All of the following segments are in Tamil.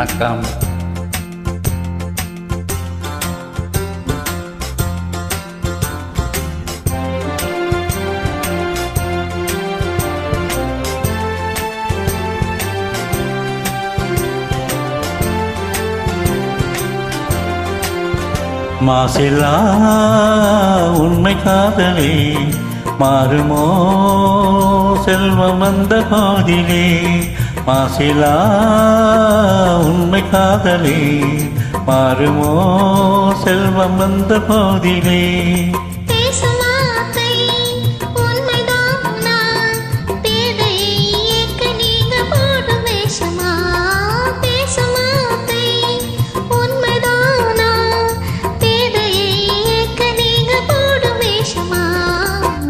வணக்கம். மாசில்லா உண்மை காதலே மாறுமோ செல்வம் வந்த பாதிலே மாசிலா உண்மை காதலே மாறுமோ செல்வம் வந்த போதிலே.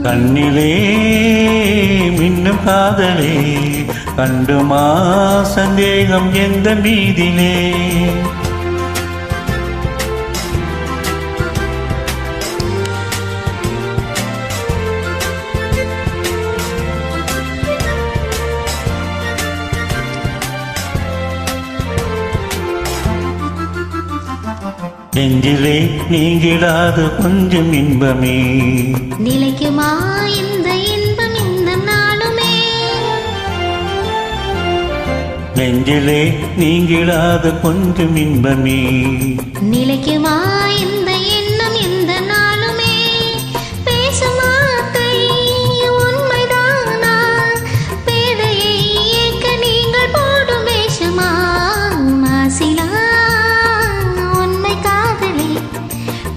கண்ணிலே மின்னும் காதலே கண்டுமா சந்தேகம் எந்த மீதிலே? நெஞ்சிலே நீங்கிடாத கொஞ்சம் இன்பமே. நிலைக்குமா நெஞ்சிலே நீங்கிடாத கொஞ்சம் இன்பமே. நிலைக்குமா? இந்த எண்ணம் இந்த நாளுமே? பேசுமாத்தை உண்மைதானா? பேதையை ஏக்க நீங்கள் போடும் வேஷமா? மாசிலா உண்மை காதலே.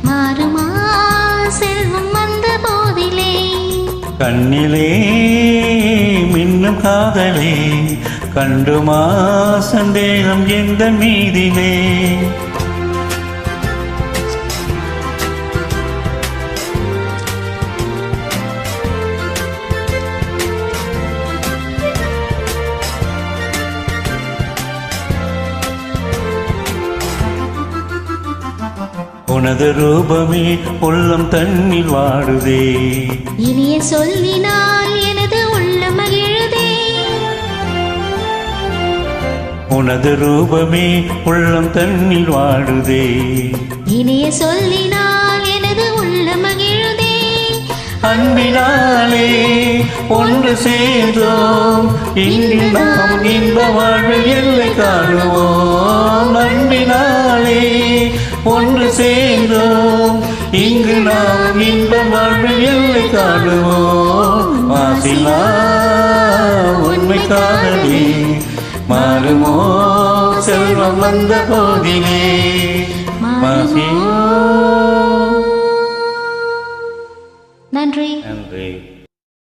மாறுமா? செல்வம் வந்த போதிலே. கண்ணிலே மின்னும் காதலே. கண்டுமா சந்தேகம் எந்த மீதிலே. உனது ரூபமே உள்ளம் தண்ணில் வாடுதே. இனிய சொல்லினால் உனது ரூபமே உள்ளம் தண்ணில் வாடுதே இனிய சொல்லினால் எனது உள்ள மகிழுதே. அன்பினாலே ஒன்று சேர்ந்தோம். இன்று நாம் இன்ப வாழ்வில் எல்லை காணுவோம். அன்பினாலே ஒன்று சேர்ந்தோம். இங்கு நாம் இன்ப வாழ்வில் எல்லை காணுவோம். மாசிலா உண்மை காதலே மாறுமோ? செல்வம் வந்த போதிலே நன்றி. நன்றி.